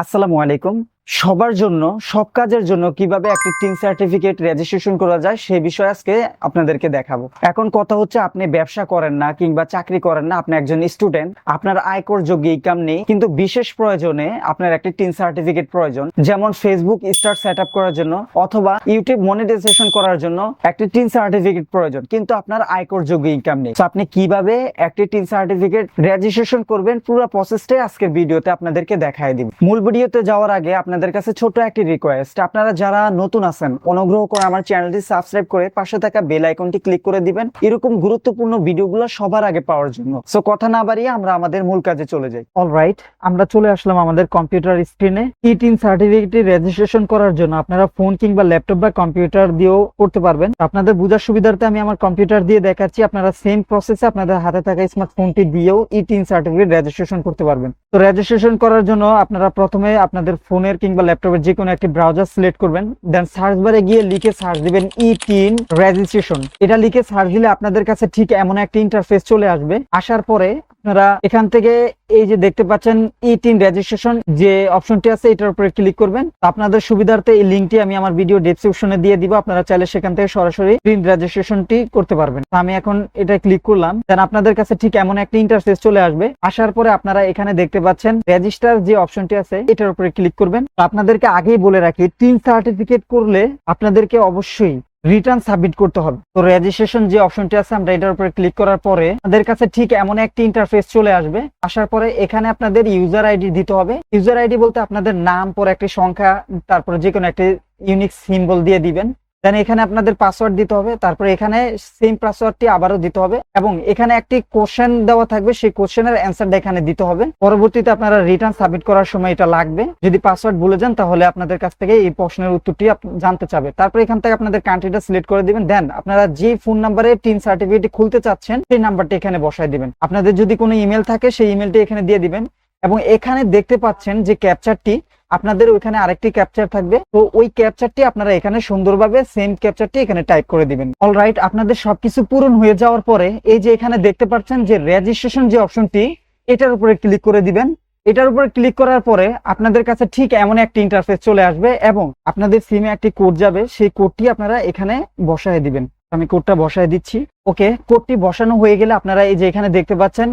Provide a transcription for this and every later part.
আসসালামু আলাইকুম। সবার জন্য, সব কাজের জন্য কীভাবে একটি টিন সার্টিফিকেট রেজিস্ট্রেশন করা যায় সেই বিষয়ে আজকে আপনাদেরকে দেখাবো। এখন কথা হচ্ছে আপনি ব্যবসা করেন না কিংবা চাকরি করেন না, আপনি একজন স্টুডেন্ট আপনার আয়কর যোগ্য ইনকাম নেই, কিন্তু বিশেষ প্রয়োজনে আপনার একটি টিন সার্টিফিকেট প্রয়োজন। যেমন ফেসবুক স্টার সেট করার জন্য অথবা ইউটিউব মনিটাইজেশন করার জন্য একটি টিন সার্টিফিকেট প্রয়োজন, কিন্তু আপনার আয়কর যোগ্য ইনকাম নেই। তো আপনি কীভাবে একটি টিন সার্টিফিকেট রেজিস্ট্রেশন করবেন, পুরো প্রসেসটাই আজকের ভিডিওতে আপনাদেরকে দেখাই দিব। মূল ভিডিওতে যাওয়ার আগে আপনাদের কাছে ছোট একটি রিকোয়েস্ট আপনারা যারা নতুন আছেন, অনুগ্রহ করে আমার চ্যানেলটি সাবস্ক্রাইব করে পাশে থাকা বেল আইকনটি ক্লিক করে দিবেন। এরকম গুরুত্বপূর্ণ ভিডিওগুলো সবার আগে পাওয়ার জন্য। সো কথা না বাড়িয়ে আমরা আমাদের মূল কাজে চলে যাই। অলরাইট আমরা চলে আসলাম আমাদের কম্পিউটার স্ক্রিনে ই টিন সার্টিফিকেট রেজিস্ট্রেশন করার জন্য আপনারা ফোন কিংবা ল্যাপটপ বা কম্পিউটার দিয়েও করতে পারবেন। আপনাদের বোঝার সুবিধার্থে আমি আমার কম্পিউটার দিয়ে দেখাচ্ছি, আপনারা সেম প্রসেসে আপনাদের হাতে থাকা স্মার্টফোনটি দিয়েও ই টিন সার্টিফিকেট রেজিস্ট্রেশন করতে পারবেন। তো রেজিস্ট্রেশন করার জন্য আপনারা প্রথমে আপনাদের ফোনের কিংবা ল্যাপটপের যে কোনো একটি ব্রাউজার সিলেক্ট করবেন দেন সার্চ বারে গিয়ে লিখে সার্চ দিবেন ই টিন রেজিস্ট্রেশন এটা লিখে সার্চ দিলে আপনাদের কাছে ঠিক এমন একটা ইন্টারফেস চলে আসবে। আসার পরে আপনারা এখান থেকে এই যে দেখতে পাচ্ছেন ই টিন রেজিস্ট্রেশন যে অপশনটি আছে, এটার উপরে ক্লিক করবেন। আপনাদের সুবিধার্থে এই লিঙ্কটি আমি আমার ভিডিও ডেসক্রিপশনে দিয়ে দিব। আপনারা চাইলে সেখান থেকে সরাসরি প্রিন্ট রেজিস্ট্রেশনটি করতে পারবেন। আমি এখন এটা ক্লিক করলাম। দেন আপনাদের কাছে ঠিক এমন একটা ইন্টারফেস চলে আসবে। আসার পরে আপনারা এখানে দেখতে পাচ্ছেন রেজিস্টার যে অপশনটি আছে, এটার উপরে ক্লিক করবেন। আপনাদেরকে আগেই বলে রাখি টিন সার্টিফিকেট করলে আপনাদেরকে অবশ্যই রিটার্ন সাবমিট করতে হবে। তো রেজিস্ট্রেশন যে অপশনটি আছে, আমরা এটার উপরে ক্লিক করার পরে আমাদের কাছে ঠিক এমন একটি ইন্টারফেস চলে আসবে। আসার পরে এখানে আপনাদের ইউজার আইডি দিতে হবে। ইউজার আইডি বলতে আপনাদের নাম, পর একটি সংখ্যা, তারপরে যে কোনো একটি ইউনিক সিম্বল দিয়ে দিবেন। দেন এখানে আপনাদের পাসওয়ার্ড দিতে হবে, তারপরে এখানে সেম পাসওয়ার্ডটি আবারও দিতে হবে, এবং এখানে একটি কোশ্চেন দেওয়া থাকবে, সেই কোশ্চেনের অ্যান্সারটা এখানে দিতে হবে। পরবর্তীতে আপনারা রিটার্ন সাবমিট করার সময় এটা লাগবে। যদি পাসওয়ার্ড ভুলে যান, তাহলে আপনাদের কাছ থেকে এই প্রশ্নের উত্তরটি জানতে চাবে। তারপরে এখান থেকে আপনাদের কান্ট্রিটা সিলেক্ট করে দিবেন। দেন আপনারা যে ফোন নাম্বারে টিন সার্টিফিকেট খুলতে চাচ্ছেন, সেই নাম্বারটি এখানে বসায় দিবেন। আপনাদের যদি কোনো ইমেল থাকে, সেই ইমেলটি এখানে দিয়ে দিবেন। এবং এখানে দেখতে পাচ্ছেন যে ক্যাপচারটি আপনাদের ওইখানে আরেকটি ক্যাপচার থাকবে। তো ওই ক্যাপচারটি আপনারা এখানে সুন্দরভাবে সেম ক্যাপচারটি এখানে টাইপ করে দিবেন। অলরাইট আপনাদের সবকিছু পূরণ হয়ে যাওয়ার পরে এই যে এখানে দেখতে পাচ্ছেন যে রেজিস্ট্রেশন যে অপশনটি এটার উপরে ক্লিক করে দিবেন। এটার উপরে ক্লিক করার পরে আপনাদের কাছে ঠিক এমন একটি ইন্টারফেস চলে আসবে এবং আপনাদের সিমে একটি কোড যাবে। সেই কোডটি আপনারা এখানে বসায় দিবেন। আমি কোডটা বসায় দিচ্ছি। ওকে কোডটি বসানো হয়ে গেলে আপনারা এই যে এখানে দেখতে পাচ্ছেন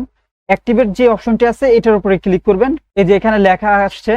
অ্যাক্টিভেট যে অপশনটি আছে, এটার উপরে ক্লিক করবেন। এই যে এখানে লেখা আসছে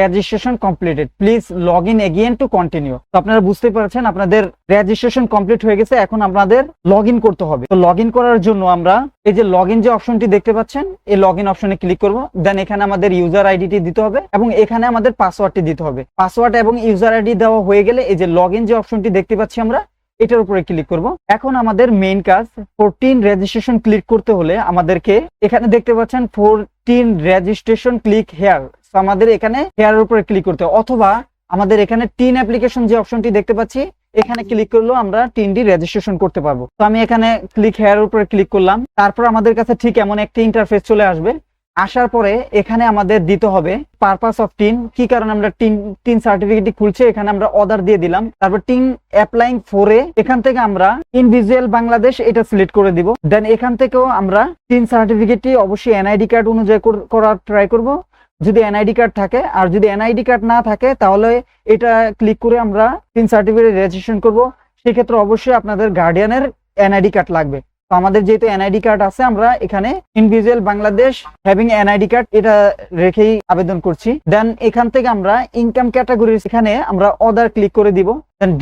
registration completed please log in again to continue তো আপনারা বুঝতে পারছেন, আপনাদের রেজিস্ট্রেশন কমপ্লিট হয়ে গেছে, এখন আপনাদের লগ করতে হবে। তো লগ করার জন্য আমরা এই যে লগ যে অপশনটি দেখতে পাচ্ছেন, এই লগ অপশনে ক্লিক করব। দেন এখানে আমাদের ইউজার আইডিটি দিতে হবে এবং এখানে আমাদের পাসওয়ার্ডটি দিতে হবে। পাসওয়ার্ড এবং ইউজার আইডি দেওয়া হয়ে গেলে এই যে লগ যে অপশনটি দেখতে পাচ্ছি আমরা এটার উপরে ক্লিক করব। এখন আমাদের মেইন কাজ ফোরটিন রেজিস্ট্রেশন ক্লিক করতে হলে আমাদেরকে এখানে দেখতে পাচ্ছেন ফোরটিন রেজিস্ট্রেশন ক্লিক হেয়ার আমাদের এখানে হেয়ার উপরে ক্লিক করতে অথবা আমাদের এখানে টিন অ্যাপ্লিকেশন যে অপশনটি দেখতে পাচ্ছি, এখানে ক্লিক করলেও আমরা টিনটি রেজিস্ট্রেশন করতে পারব। তো আমি এখানে ক্লিক হেয়ার উপরে ক্লিক করলাম। তারপর আমাদের কাছে ঠিক এমন একটি ইন্টারফেস চলে আসবে। আসার পরে এখানে আমাদের দিতে হবে পারপাস অফ টিন কি কারণে আমরা টিন টিন সার্টিফিকেটটি খুলছে, এখানে আমরা অর্ডার দিয়ে দিলাম। তারপর টিন অ্যাপ্লাইং ফোরে এখান থেকে আমরা ইনভিজুয়াল বাংলাদেশ এটা সিলেক্ট করে দিব। দেন এখান থেকেও আমরা টিন সার্টিফিকেটটি অবশ্যই এনআইডি কার্ড অনুযায়ী করার ট্রাই করব। যদি এনআইডি কার্ড থাকে, আর যদি এনআইডি কার্ড না থাকে, তাহলে এটা ক্লিক করে আমরা টিন সার্টিফিকেট রেজিস্ট্রেশন করব। সেক্ষেত্রে অবশ্যই আপনাদের গার্ডিয়ানের এনআইডি কার্ড লাগবে। তো আমাদের যেহেতু এনআইডি কার্ড আছে, আমরা এখানে individual Bangladesh having NID card এটা রেখেই আবেদন করছি। দেন এখান থেকে আমরা ইনকাম ক্যাটাগরি এখানে আমরা অদার ক্লিক করে দিব।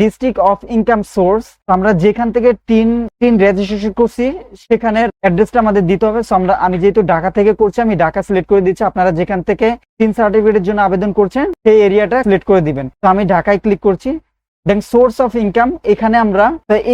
ডিস্ট্রিক্ট অফ ইনকাম সোর্স আমরা যেখান থেকে টিন টিন রেজিস্ট্রেশন করছি, সেখানের অ্যাড্রেসটা আমাদের দিতে হবে। সো আমরা, আমি যেহেতু ঢাকা থেকে করছি, আমি ঢাকা সিলেক্ট করে দিচ্ছি। আপনারা যেখান থেকে টিন সার্টিফিকেটের জন্য আবেদন করছেন, সেই এরিয়াটা সিলেক্ট করে দিবেন। তো আমি ঢাকায় ক্লিক করছি। দেন সোর্স অফ ইনকাম এখানে আমরা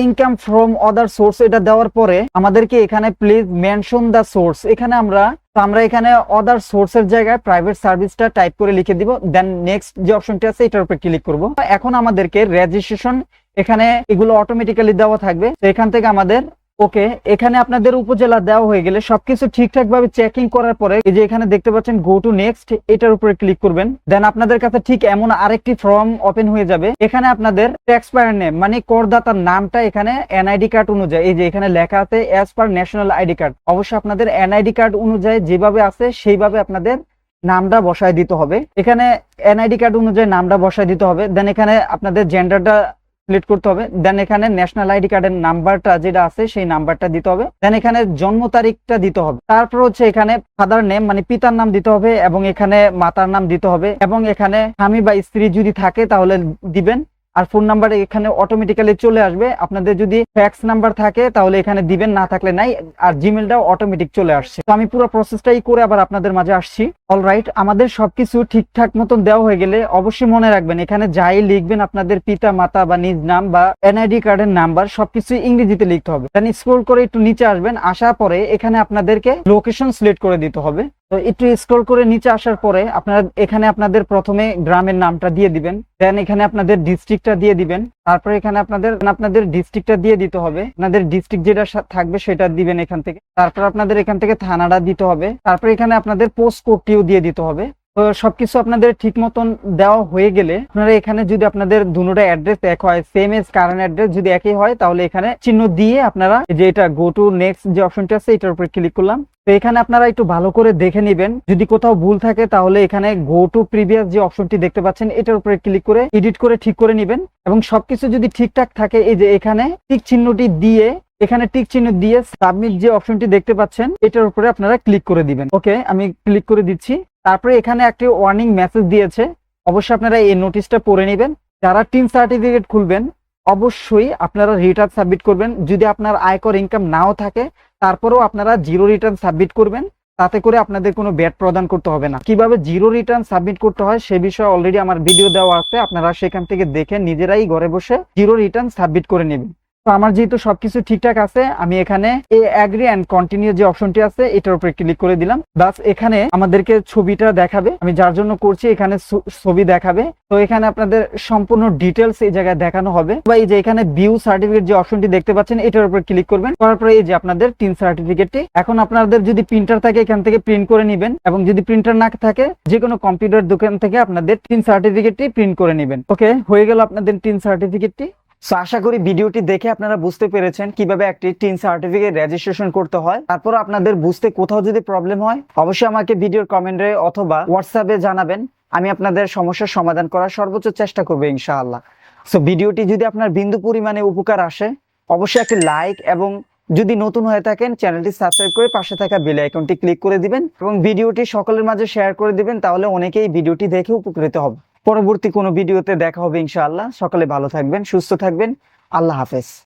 ইনকাম ফ্রম আদার সোর্স এটা দেওয়ার পরে আমাদেরকে এখানে প্লিজ মেনশন দ্য সোর্স এখানে আমরা, তো আমরা এখানে অদার সোর্সের জায়গায় প্রাইভেট সার্ভিসটা টাইপ করে লিখে দিব। দেন নেক্সট যে অপশনটি আছে, এটার উপর ক্লিক করব। এখন আমাদেরকে রেজিস্ট্রেশন এখানে এগুলো অটোমেটিক্যালি দেওয়া থাকবে। তো এখান থেকে আমাদের ওকে, এখানে আপনাদের উপজেলা দেওয়া হয়ে গেলে সবকিছু ঠিকঠাক ভাবে চেকিং করার পরে এই যে এখানে দেখতে পাচ্ছেন গো টু নেক্সট এটার উপরে ক্লিক করবেন। দেন আপনাদের কাছে ঠিক এমন আরেকটি ফর্ম ওপেন হয়ে যাবে। এখানে আপনাদের ট্যাক্স পায়ার নেম মানে করদাতার নামটা এখানে এনআইডি কার্ড অনুযায়ী, এই যে এখানে লেখা আছে as per national ID card অবশ্যই আপনাদের এনআইডি কার্ড অনুযায়ী যেভাবে আছে সেইভাবে আপনাদের নামটা বসায় দিতে হবে। এখানে এনআইডি কার্ড অনুযায়ী নামটা বসায় দিতে হবে। দেন এখানে আপনাদের জেন্ডারটা সিলেক্ট করতে হবে। দেন এখানে ন্যাশনাল আইডি কার্ডের নাম্বারটা যেটা আছে, সেই নাম্বারটা দিতে হবে। দেন এখানে জন্ম তারিখটা দিতে হবে। তারপর হচ্ছে এখানে ফাদার নেম মানে পিতার নাম দিতে হবে এবং এখানে মাতার নাম দিতে হবে এবং এখানে স্বামী বা স্ত্রী যদি থাকে, তাহলে দিবেন। আর ফোন নাম্বার এখানে অটোমেটিক্যালি চলে আসবে। আপনাদের যদি ফ্যাক্স নাম্বার থাকে, তাহলে এখানে দিবেন, না থাকলে নাই, আর জিমেলটাও অটোমেটিক চলে আসছে। তো আমি পুরো প্রসেসটাই করে আবার আপনাদের মাঝে আসছি। অল রাইট আমাদের সবকিছু ঠিকঠাক মতন দেওয়া হয়ে গেলে অবশ্যই মনে রাখবেন, এখানে যাই লিখবেন আপনাদের পিতা, মাতা বা নিজ নাম বা এনআইডি কার্ডের নাম্বার, সবকিছু ইংরেজিতে লিখতে হবে। স্ক্রোল করে একটু নিচে আসবেন, আসার পরে এখানে আপনাদেরকে লোকেশন সিলেক্ট করে দিতে হবে। তো একটু স্ক্রল করে নিচে আসার পরে আপনারা এখানে আপনাদের প্রথমে গ্রামের নামটা দিয়ে দিবেন দেন এখানে আপনাদের ডিস্ট্রিক্টটা দিয়ে দিবেন, তারপরে এখানে আপনাদের আপনাদের ডিস্ট্রিক্টটা দিয়ে দিতে হবে, আপনাদের ডিস্ট্রিক্ট যেটা থাকবে সেটা দিবেন এখান থেকে, তারপর আপনাদের এখান থেকে থানাটা দিতে হবে, তারপরে এখানে আপনাদের পোস্ট কোডটিও দিয়ে দিতে হবে সবকিছু আপনাদের ঠিক মতন দেওয়া হয়ে গেলে আপনারা এখানে যদি আপনাদের দুটোটা অ্যাড্রেস এক হয় সেম এজ কারেন্ট অ্যাড্রেস যদি একই হয়, তাহলে এখানে চিহ্ন দিয়ে আপনারা যে এটা গো টু নেক্সট যে অপশনটা আছে, এটার উপরে ক্লিক করলাম। তো এখানে আপনারা একটু ভালো করে দেখে নেবেন। যদি কোথাও ভুল থাকে, তাহলে এখানে গো টু প্রিভিয়াস যে অপশনটি দেখতে পাচ্ছেন, এটার উপরে ক্লিক করে এডিট করে ঠিক করে নেবেন। এবং সবকিছু যদি ঠিকঠাক থাকে, এই যে এখানে ঠিক চিহ্নটি দিয়ে, এখানে টিক চিহ্ন দিয়ে সাবমিট যে অপশনটি দেখতে পাচ্ছেন, এটার উপরে আপনারা ক্লিক করে দিবেন। ওকে আমি ক্লিক করে দিচ্ছি। তারপরে এখানে একটি ওয়ার্নিং মেসেজ দিয়েছে। অবশ্যই আপনারা এই নোটিশটা পড়ে নেবেন। যারা টিন সার্টিফিকেট খুলবেন, অবশ্যই আপনারা রিটার্ন সাবমিট করবেন। যদি আপনার আয়কর ইনকাম নাও থাকে, তারপরেও আপনারা জিরো রিটার্ন সাবমিট করবেন। তাতে করে আপনাদের কোনো ব্যাট প্রদান করতে হবে না। কীভাবে জিরো রিটার্ন সাবমিট করতে হয়, সে বিষয়ে অলরেডি আমার ভিডিও দেওয়া আছে। আপনারা সেখান থেকে দেখে নিজেরাই ঘরে বসে জিরো রিটার্ন সাবমিট করে নেবেন। তো আমার যেহেতু সবকিছু ঠিকঠাক আছে, আমি এখানে এ অ্যাগ্রি অ্যান্ড কন্টিনিউ যে অপশনটি আছে, এটার উপরে ক্লিক করে দিলাম। বাস এখানে আমাদেরকে ছবিটা দেখাবে। আমি যার জন্য করছি, এখানে ছবি দেখাবে। তো এখানে আপনাদের সম্পূর্ণ ডিটেলস এই জায়গায় দেখানো হবে। বা এই যে এখানে ভিউ সার্টিফিকেট যে অপশনটি দেখতে পাচ্ছেন, এটার উপর ক্লিক করবেন। করার পরে এই যে আপনাদের তিন সার্টিফিকেটটি এখন আপনাদের যদি প্রিন্টার থাকে, এখান থেকে প্রিন্ট করে নেবেন। এবং যদি প্রিন্টার না থাকে যে কোনো কম্পিউটার দোকান থেকে আপনাদের তিন সার্টিফিকেটটি প্রিন্ট করে নেবেন। ওকে হয়ে গেল আপনাদের তিন সার্টিফিকেটটি সো আশা করি ভিডিওটি দেখে আপনারা বুঝতে পেরেছেন কীভাবে একটি টিন সার্টিফিকেট রেজিস্ট্রেশন করতে হয়। তারপর আপনাদের বুঝতে কোথাও যদি প্রবলেম হয়, অবশ্যই আমাকে ভিডিওর কমেন্টে অথবা হোয়াটসঅ্যাপে জানাবেন। আমি আপনাদের সমস্যার সমাধান করার সর্বোচ্চ চেষ্টা করব ইনশাআল্লাহ। সো ভিডিওটি যদি আপনার বিন্দু পরিমাণে উপকার আসে, অবশ্যই একটি লাইক এবং যদি নতুন হয়ে থাকেন, চ্যানেলটি সাবস্ক্রাইব করে পাশে থাকা বেল আইকনটি ক্লিক করে দিবেন এবং ভিডিওটি সকলের মাঝে শেয়ার করে দিবেন, তাহলে অনেকেই ভিডিওটি দেখে উপকৃত হবে। পরবর্তী কোনো ভিডিওতে দেখা হবে ইনশাআল্লাহ। সকলে ভালো থাকবেন সুস্থ থাকবেন। আল্লাহ হাফেজ।